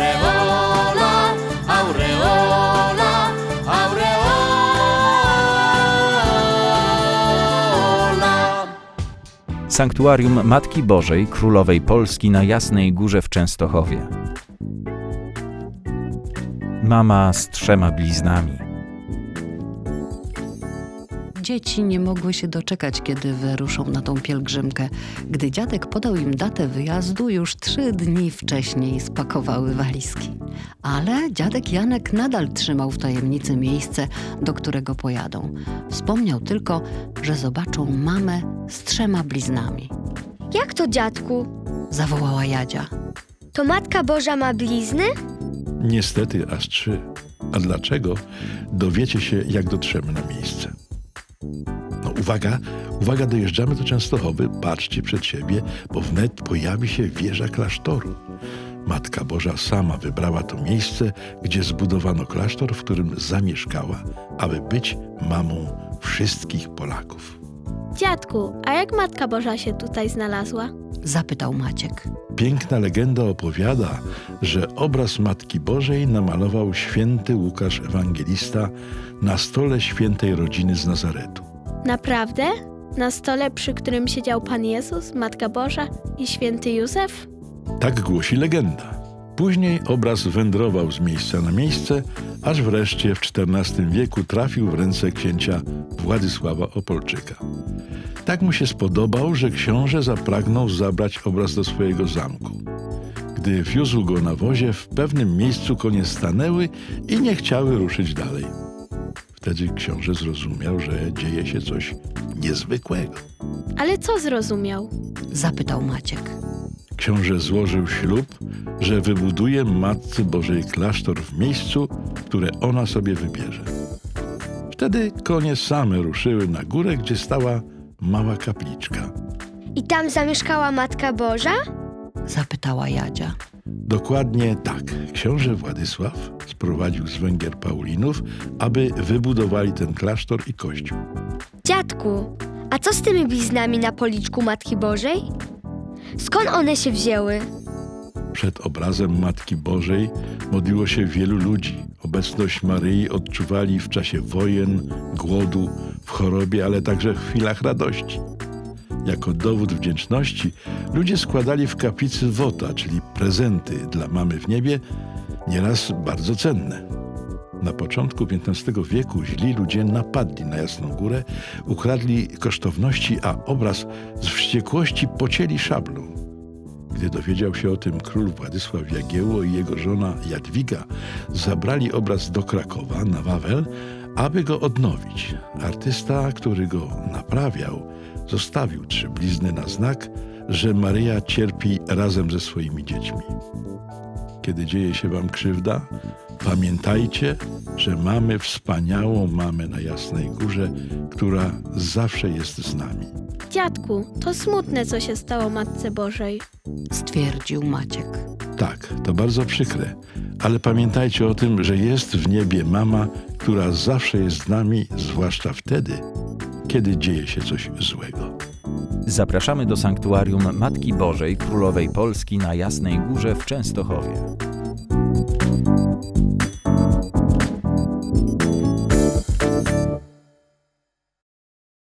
Aureola, aureola, aureola. Sanktuarium Matki Bożej Królowej Polski na Jasnej Górze w Częstochowie. Mama z trzema bliznami. Dzieci nie mogły się doczekać, kiedy wyruszą na tą pielgrzymkę. Gdy dziadek podał im datę wyjazdu, już trzy dni wcześniej spakowały walizki. Ale dziadek Janek nadal trzymał w tajemnicy miejsce, do którego pojadą. Wspomniał tylko, że zobaczą mamę z trzema bliznami. Jak to, dziadku? Zawołała Jadzia. To Matka Boża ma blizny? Niestety aż trzy. A dlaczego? Dowiecie się, jak dotrzemy na miejsce. No uwaga, uwaga, dojeżdżamy do Częstochowy, patrzcie przed siebie, bo wnet pojawi się wieża klasztoru. Matka Boża sama wybrała to miejsce, gdzie zbudowano klasztor, w którym zamieszkała, aby być mamą wszystkich Polaków. Dziadku, a jak Matka Boża się tutaj znalazła? Zapytał Maciek. Piękna legenda opowiada, że obraz Matki Bożej namalował święty Łukasz Ewangelista na stole świętej rodziny z Nazaretu. Naprawdę? Na stole, przy którym siedział Pan Jezus, Matka Boża i święty Józef? Tak głosi legenda. Później obraz wędrował z miejsca na miejsce, aż wreszcie w XIV wieku trafił w ręce księcia Władysława Opolczyka. Tak mu się spodobał, że książę zapragnął zabrać obraz do swojego zamku. Gdy wiózł go na wozie, w pewnym miejscu konie stanęły i nie chciały ruszyć dalej. Wtedy książę zrozumiał, że dzieje się coś niezwykłego. Ale co zrozumiał? Zapytał Maciek. Książę złożył ślub, że wybuduje Matce Bożej klasztor w miejscu, które ona sobie wybierze. Wtedy konie same ruszyły na górę, gdzie stała mała kapliczka. I tam zamieszkała Matka Boża? Zapytała Jadzia. Dokładnie tak. Książę Władysław sprowadził z Węgier Paulinów, aby wybudowali ten klasztor i kościół. Dziadku, a co z tymi bliznami na policzku Matki Bożej? Skąd one się wzięły? Przed obrazem Matki Bożej modliło się wielu ludzi. Obecność Maryi odczuwali w czasie wojen, głodu, w chorobie, ale także w chwilach radości. Jako dowód wdzięczności ludzie składali w kaplicy wota, czyli prezenty dla mamy w niebie, nieraz bardzo cenne. Na początku XV wieku źli ludzie napadli na Jasną Górę, ukradli kosztowności, a obraz z wściekłości pocięli szablą. Gdy dowiedział się o tym król Władysław Jagiełło i jego żona Jadwiga, zabrali obraz do Krakowa na Wawel, aby go odnowić. Artysta, który go naprawiał, zostawił trzy blizny na znak, że Maryja cierpi razem ze swoimi dziećmi. Kiedy dzieje się wam krzywda, pamiętajcie, że mamy wspaniałą mamę na Jasnej Górze, która zawsze jest z nami. Dziadku, to smutne, co się stało Matce Bożej. Stwierdził Maciek. Tak, to bardzo przykre, ale pamiętajcie o tym, że jest w niebie mama, która zawsze jest z nami, zwłaszcza wtedy, kiedy dzieje się coś złego. Zapraszamy do Sanktuarium Matki Bożej Królowej Polski na Jasnej Górze w Częstochowie.